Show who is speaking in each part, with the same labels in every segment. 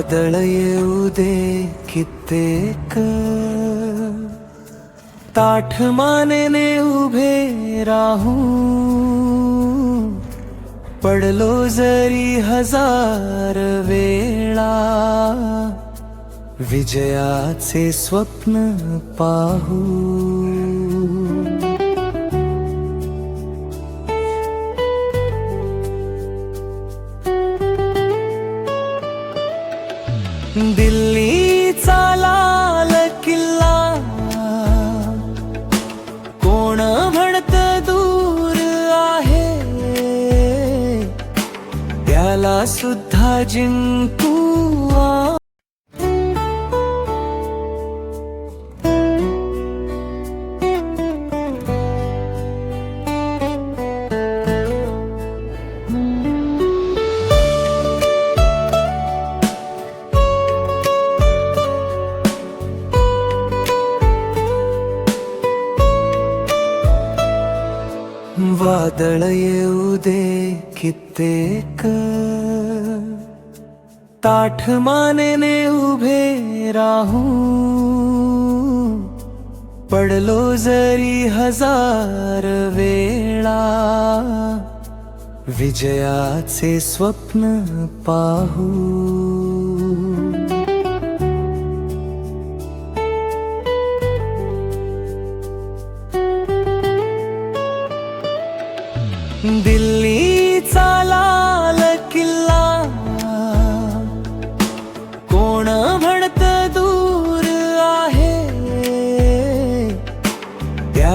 Speaker 1: वादळ येऊ दे कित्येक. ताठ मानेने उभे राहू. पडलो जरी हजार वेळा. विजयाचे स्वप्न पाहू. त्याला सुद्धा जिंकू ताठ मानेने उभे राहू। पडलो जरी हजार वेळा। विजयाचे स्वप्न पाहू।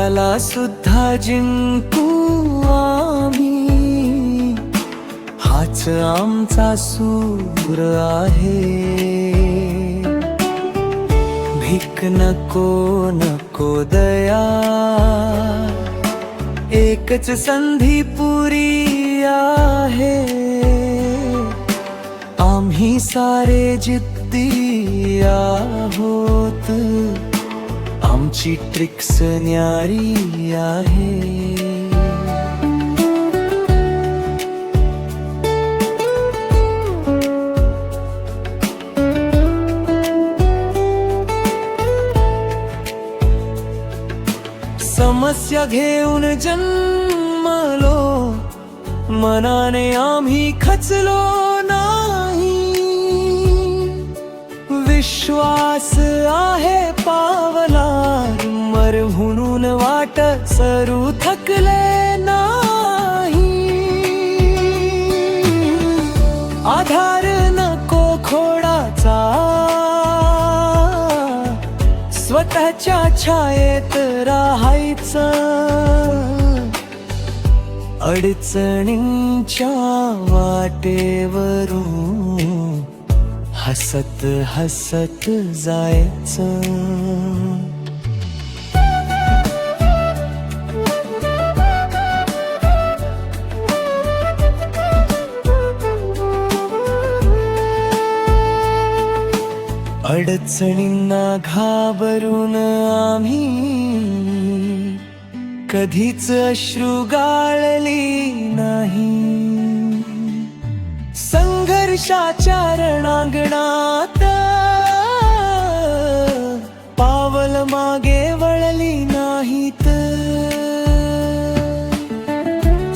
Speaker 1: त्याला सुद्धा जिंकू आम्ही. हाच आमचा सूर आहे. भीक नको नको दया. एकच संधी पुरी आहे. आम्ही सारे जिद्दी आहोत. आमची ट्रिक्स न्यारी आहे? समस्या घेऊन जन्मलो मनाने आम्ही खचलो नाही. विश्वास आहे वाट सरू थकले नाही. आधार नको खोडाचा. स्वतःच्या छायेत राहायचं. अडचणींच्या वाटेवरून हसत हसत जायचं. अडचणींना घाबरून आम्ही कधीच अश्रू गाळली नाही. संघर्षाच्या रणांगणात पावल मागे वळली नाहीत.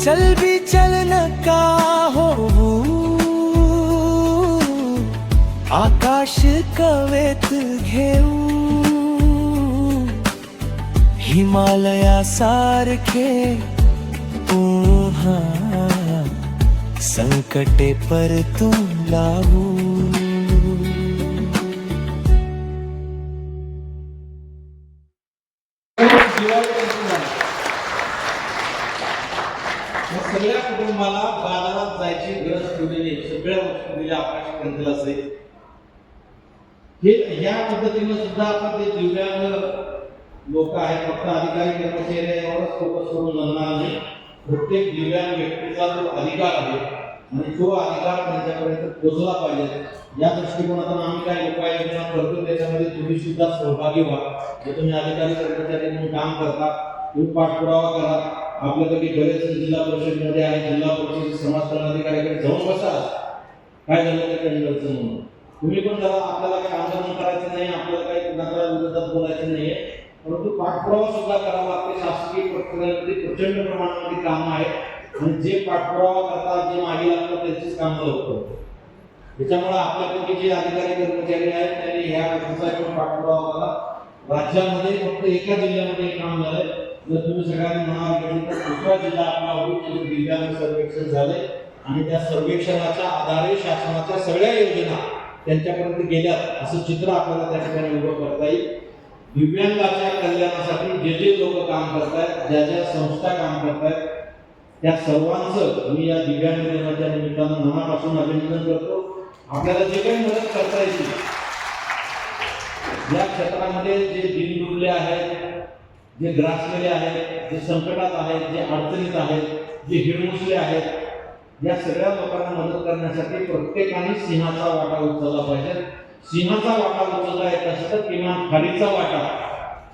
Speaker 1: चल बी चल नका. कवेत घेऊ हिमालयासारखे पुन्हा संकटे परतून लावू.
Speaker 2: सगळ्या कुटुंबाला बाजारात जायची गरज ठेवलेली सगळ्या वस्तू दिल्या आकाश असेल. हे या पद्धतीनं सुद्धा आता ते दिव्यांग लोक आहेत फक्त अधिकारी कर्मचारी यावरच फोकस करून जमणार नाही. प्रत्येक दिव्यांग व्यक्तीचा जो अधिकार आहे आणि तो अधिकार त्यांच्यापर्यंत पोहोचला पाहिजे. या दृष्टिकोनातून आम्ही काही उपाययोजना करतो त्याच्यामध्ये तुम्ही सुद्धा सहभागी व्हा. जे तुम्ही अधिकारी कर्मचारी म्हणून काम करता तुम्ही पाठपुरावा करा. आपल्याकडे बरेच जिल्हा परिषदमध्ये आहे जिल्हा परिषद समाज कल्याण अधिकाऱ्याकडे जाऊन बसा. काय झालं त्या टेंडरचं म्हणून तुम्ही पण जरा आपल्याला काही आंदोलन करायचं नाही आपल्याला काही कुणाच्या विरोधात बोलायचं नाहीये. परंतु पाठपुरावा सुद्धा करावा लागते. शासकीय प्रक्रियेमध्ये प्रचंड प्रमाणामध्ये कामं आहे. आणि जे पाठपुरावा करतात जे मागे लागतात त्यांचीच कामं लवकर त्याच्यामुळे आपल्यापैकी जे अधिकारी कर्मचारी आहेत त्यांनी ह्या गोष्टीचा पण पाठपुरावा करा राज्यामध्ये फक्त एका जिल्ह्यामध्ये काम झालंय. जर तुम्ही सगळ्यांनी मनावर घेतली तर दुसरा जिल्हा आपला होईल तिथे सर्वेक्षण झाले आणि त्या सर्वेक्षणाच्या आधारे शासनाच्या सगळ्या योजना त्यांच्यापर्यंत गेल्यात असं चित्र आपल्याला त्या ठिकाणी उभं करता येईल. दिव्यांगाच्या कल्याणासाठी जे जे लोक काम करतायत ज्या ज्या संस्था काम करतायत त्या सर्वांचं मी या दिव्यांग दिनाच्या निमित्तानं मनापासून अभिनंदन करतो. आपल्याला जे काही मदत करता येईल या क्षेत्रामध्ये जे दिनडुबले आहेत जे ग्रासलेले आहेत जे संकटात आहेत जे अडचणीत आहेत जे हिरमुसले आहेत या सगळ्या लोकांना मदत करण्यासाठी प्रत्येकाने सिंहाचा वाटा उचलला पाहिजे. सिंहाचा वाटा उचलला येत असेल तर किमान खारीचा वाटा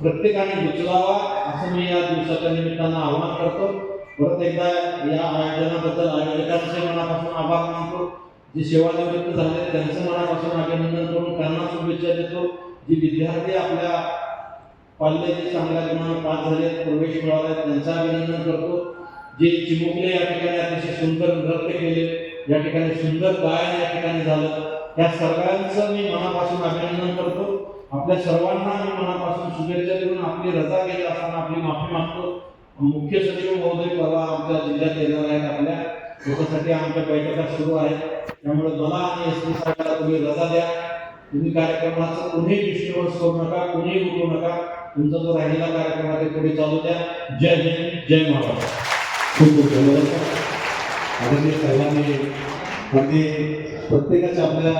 Speaker 2: प्रत्येकाने उचलावा असं मी या दिवसाच्या निमित्तानं आवाहन करतो. परत एकदा या आयोजनाबद्दल आयोजकांचे मनापासून आभार मानतो. जे सेवानिवृत्त झाले त्यांचं मनापासून अभिनंदन करून त्यांना शुभेच्छा देतो. जी विद्यार्थी आपल्या पाल्याचे चांगल्या गुणांना पास झाले प्रवेश मिळाले त्यांचं अभिनंदन करतो. जे चिमुकले या ठिकाणी अतिशय सुंदर नृत्य केले या ठिकाणी सुंदर गायन या ठिकाणी झालं. त्या सर्वांचं मी मनापासून अभिनंदन करतो. आपल्या सर्वांना मी मनापासून शुभेच्छा देऊन आपली रजा केली असताना आपली माफी मागतो. मुख्य सचिव महोदय परवा आमच्या जिल्ह्यात येणार आहेत आपल्या. त्याच्यासाठी आमच्या बैठका सुरू आहेत. त्यामुळे मला आणि एस पी साहेबांना तुम्ही रजा द्या. तुम्ही कार्यक्रमाचं कुणीही डिस्टर्बन्स करू नका कुणीही उठू नका. तुमचा जो राहिलेला कार्यक्रम आहे ते पुढे चालू द्या. जय हिंद जय महाराष्ट्र.
Speaker 3: खूप खूप धन्यवाद. आदरणीय साहेबांनी अगदी म्हणजे प्रत्येकाच्या आपल्या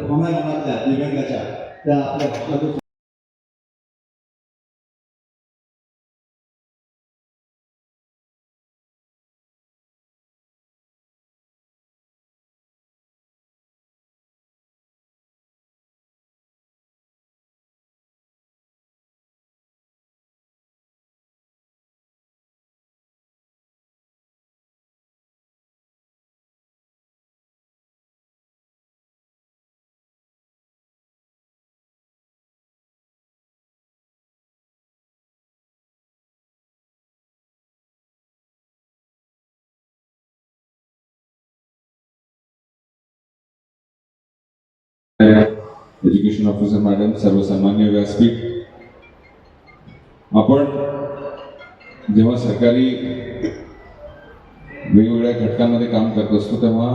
Speaker 3: भावना मनातल्या दिव्यांगाच्या त्या आपल्या भाषणातून
Speaker 4: एज्युकेशन ऑफिसर मॅडम सर्वसामान्य व्यासपीठ आपण जेव्हा सरकारी वेगवेगळ्या घटकांमध्ये काम करत असतो तेव्हा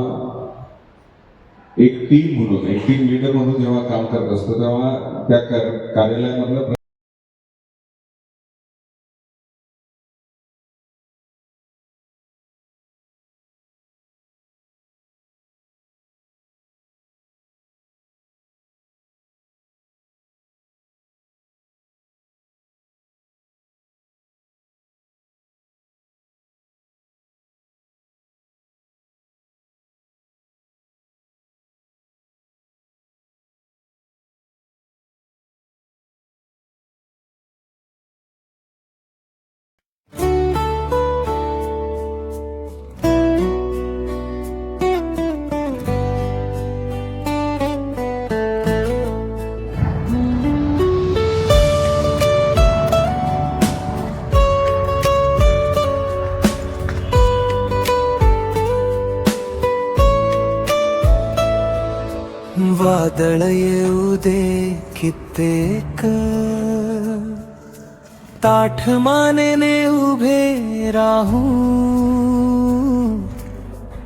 Speaker 4: एक टीम म्हणून एक टीम लिडर म्हणून जेव्हा काम करत असतो तेव्हा त्या कार्यालयामधलं
Speaker 1: वादळ येऊ दे कित्येक. ताठ मानेने उभे राहू.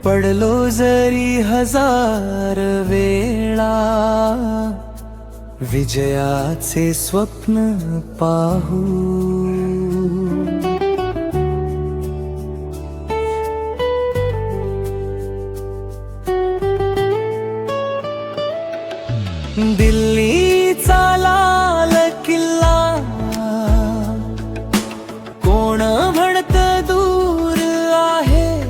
Speaker 1: पडलो जरी हजार वेळा. विजयाचे स्वप्न पाहू. दिल्लीचा लाल किल्ला. कोण म्हणत दूर आहे?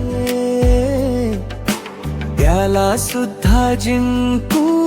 Speaker 1: त्याला सुद्धा जिंकू